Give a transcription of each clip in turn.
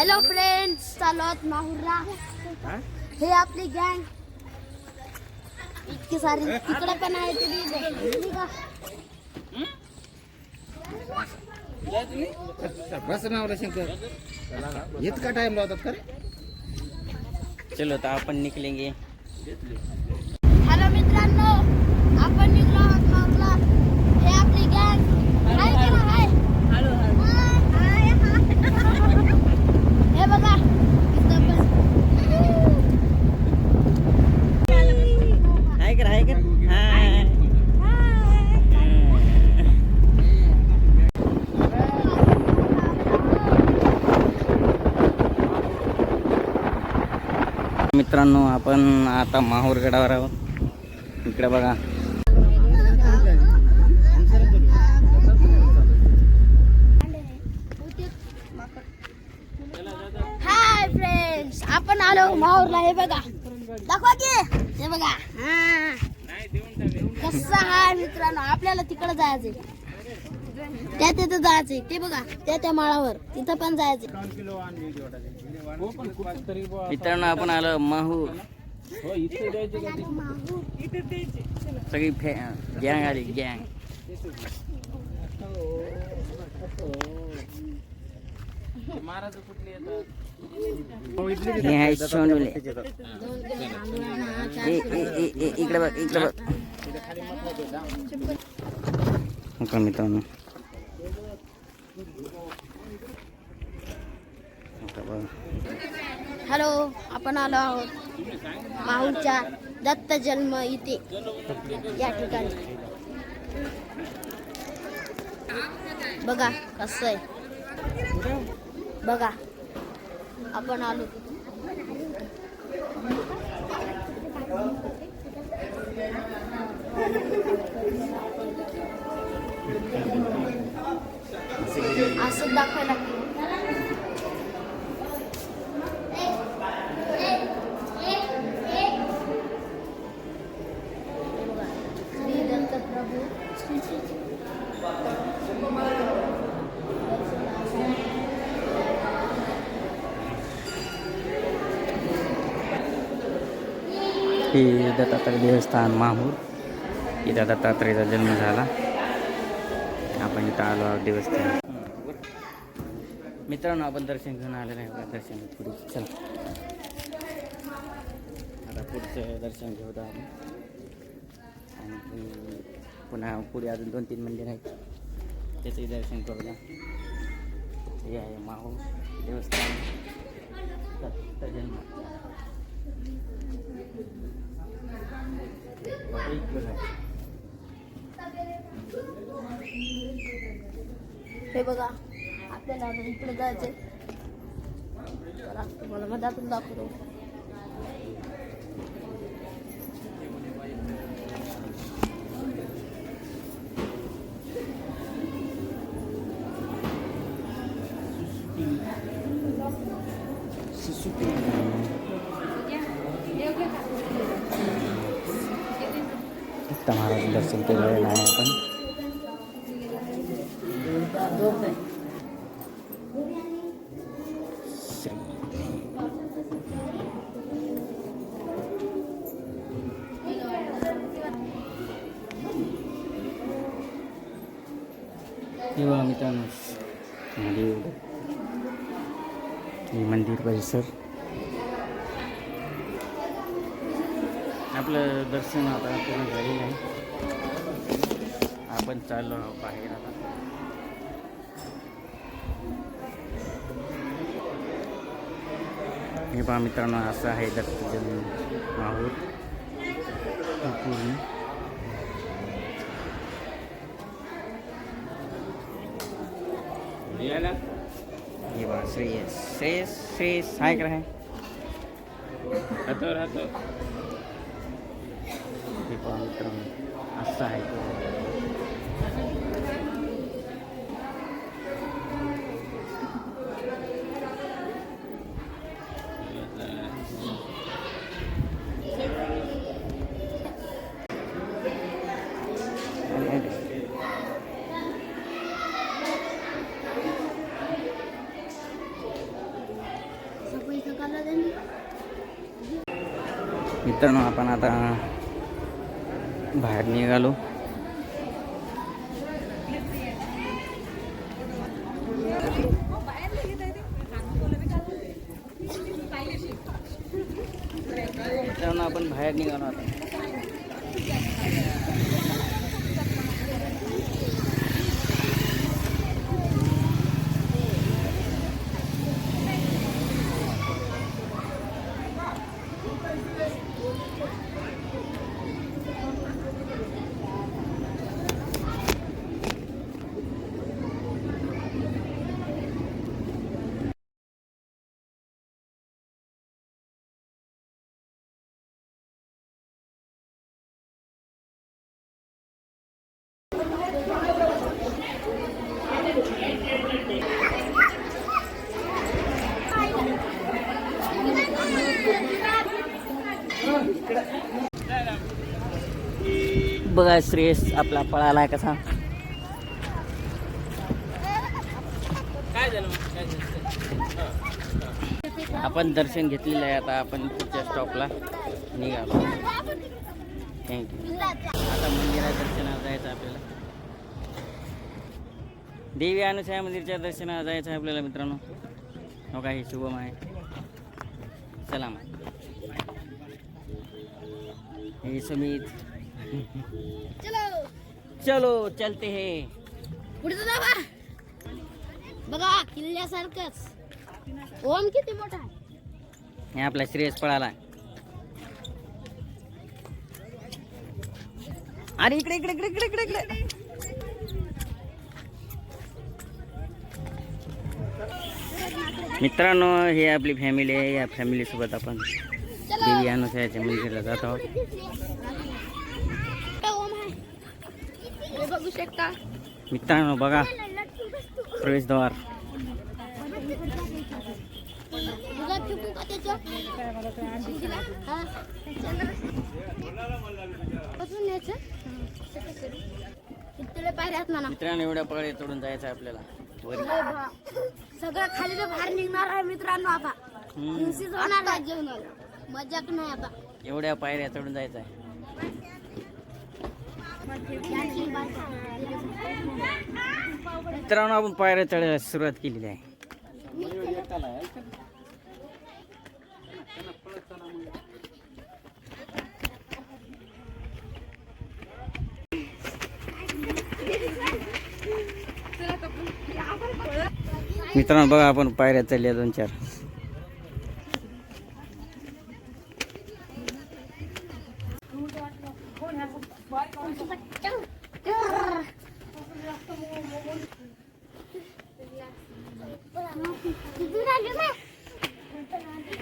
Hello friends चालू आहोत माहुरला हे आपली गँग इतकी सारी तिकडे पण आहे ते? बस नाव शंकर। इतका टाइम लावतात का रे चलो तो अपन निकलेंगे। मित्रांनो आपण आता माहूर गडावर आहोत. इकडे बघा. हाय फ्रेंड्स आपण आलो माहूरला हे बघा. दाखवा की. हे बघा. हा. कसं हाय मित्रांनो? आपल्याला तिकडे जायचंय. त्या तिथं जायचंय. ते बघा त्या त्या माळावर. तिथं पण जायचंय. मित्रांनो आपण आलो माहूर सगळी फॅ गँग आली गँग. हे आहे सोनुले इकडे बघ इकडे बघ. हो का मित्रांनो आता बघ. हॅलो आपण आलो आहोत. माहूरच्या दत्त जन्म इथे. या ठिकाणी. बघा कसं आहे. बघा आपण आलो. असं दाखवायला हे दत्तात्रय देवस्थान माहूर. इथं दत्तात्रयचा जन्म झाला. आपण इथं आलो आहोत देवस्थान. मित्रांनो आपण दर्शन घेऊन आलेलं आहे दर्शन पुढे. चला. आता पुढचं दर्शन घेऊ आपण. आणि पुन्हा पुढे अजून दोन तीन मंदिर आहेत. त्याचंही दर्शन करूया. हे आहे माहूर देवस्थान. दत्त जन्म एक बघा हे बघा आपल्याला आता इकडे जायचंय. चला तुम्हाला मधातून दाखवतो. दत्त महाराज दर्शन केलेलं आहे आपण श्री हे बघा मित्रांनो महादेव हे मंदिर परिसर आपलं दर्शन आता पूर्ण झालेलं आहे. आपण चाललो बाहेर आता. हे पहा मित्रांनो असं आहे दत्तजन माहूर पूर्ण. हे बघा श्रेयस. श्रेयस श्रेयस. हाय कर आहे हे kurang terang asah itu Kita nak apa nata? बाहेर निघालो मित्रांनो आपण बाहेर निघालो आता बघा श्रेयस आपला पळाला कसा. आपण दर्शन घेतलेलं आहे आता आपण पुढच्या स्टॉपला निघालो थँक्यू आता मंदिरात दर्शनाला जायचं आपल्याला. देवी अनुसया मंदिरच्या दर्शनाला जायचं आहे आपल्याला मित्रांनो. हो काही शुभम आहे. चला मग. हे सुमित चलो. चलो चलते हे. पुढचं जावा बघा किल्ल्यासारखंच. ओम किती मोठा आहे. हे आपला श्रेयस पळाला. अरे इकडे इकडे इकडे इकडे इकडे इकडे. मित्रांनो ही आपली फॅमिली आहे. या फॅमिली सोबत आपण देवी अनुसयाच्या मंदिराला जात आहोत. हे बघू शकता. मित्रांनो बघा. प्रवेशद्वार. मित्रांनो एवढ्या पगडे तोडून जायचं आपल्याला. सगळं खाली बाहेर निघणार आहे मित्रांनो आता. होणार जेवणाला मजाक नाही आता. एवढ्या पायऱ्या चढून जायचं आहे मित्रांनो आपण पायऱ्या चढायला सुरुवात केलेली आहे. मित्रांनो बघा आपण पायऱ्या चढल्या दोन चार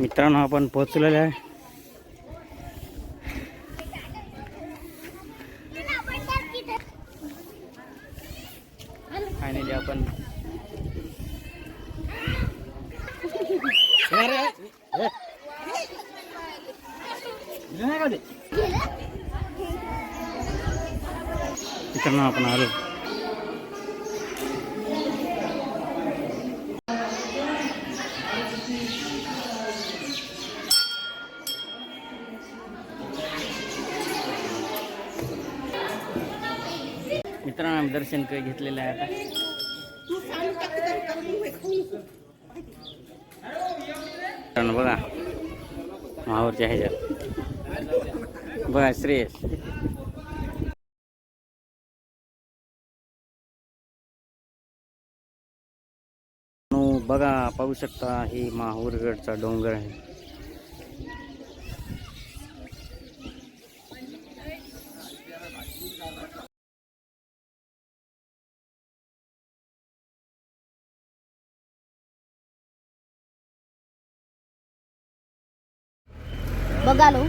मित्रांनो आपण पोहोचलेलो आहे. फायनली आपण मित्रांनो आपण आलो. मित्रांनो आम्ही दर्शन क- घेतलेलं आहे आता. बघा माहूरच्या ह्याच्यात. बघा श्रेयस. पाहू शकता हे माहूरगडचा डोंगर आहे. बघालो.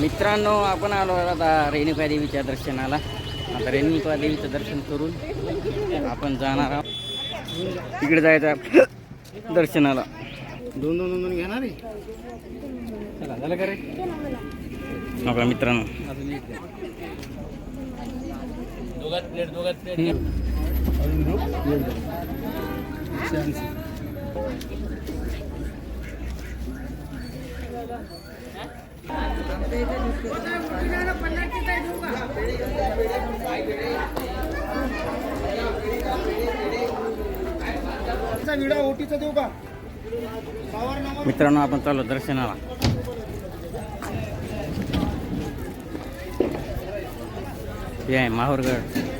मित्रांनो आपण आलो आता रेणुका देवीच्या दर्शनाला. आता रेणुका देवीचं दर्शन करून आपण जाणार आहोत. तिकडे जायचं दर्शनाला. दोन दोन दोन दोन घेणार आहे? चला झालं का रे? बघा मित्रांनो. दोघात प्लेट दोघात प्लेट. मित्रांनो आपण चालू दर्शनाला. हे आहे माहूरगड.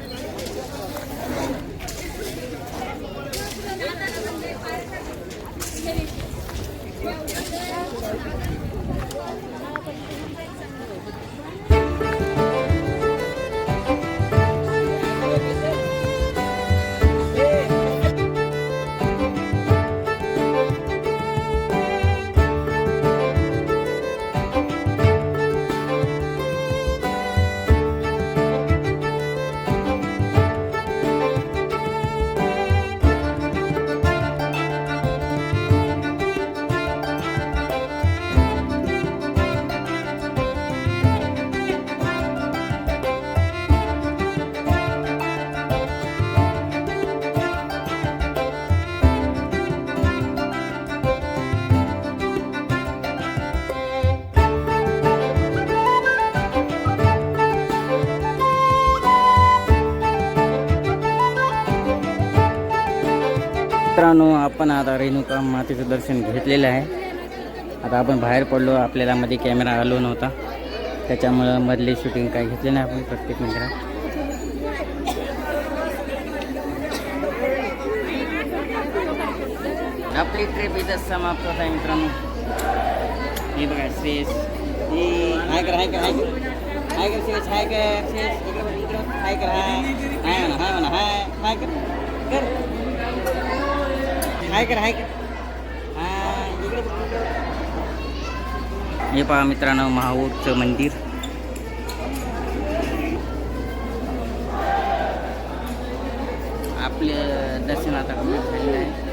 मित्रांनो आपण आता रेणुका मातेचं दर्शन घेतलेलं आहे. आता आपण बाहेर पडलो आपल्याला मध्ये कॅमेरा आलो नव्हता त्याच्यामुळं मधले शूटिंग काही घेतले नाही आपण प्रत्येक मित्रात आपली ट्रिप इथं समाप्त होत आहे मित्रांनो. हे बघा श्रेयस हे हाय कर हाय कर हाय कर. हाय कर श्रेयस हाय कर श्रेयस इकडे हाय कर हाय हाय म्हणा हाय म्हणा हाय हाय कर कर. हाय कर हाय कर. हे पहा मित्रांनो महाऊरचं मंदिर. आपलं दर्शन आता complete झालेलं आहे.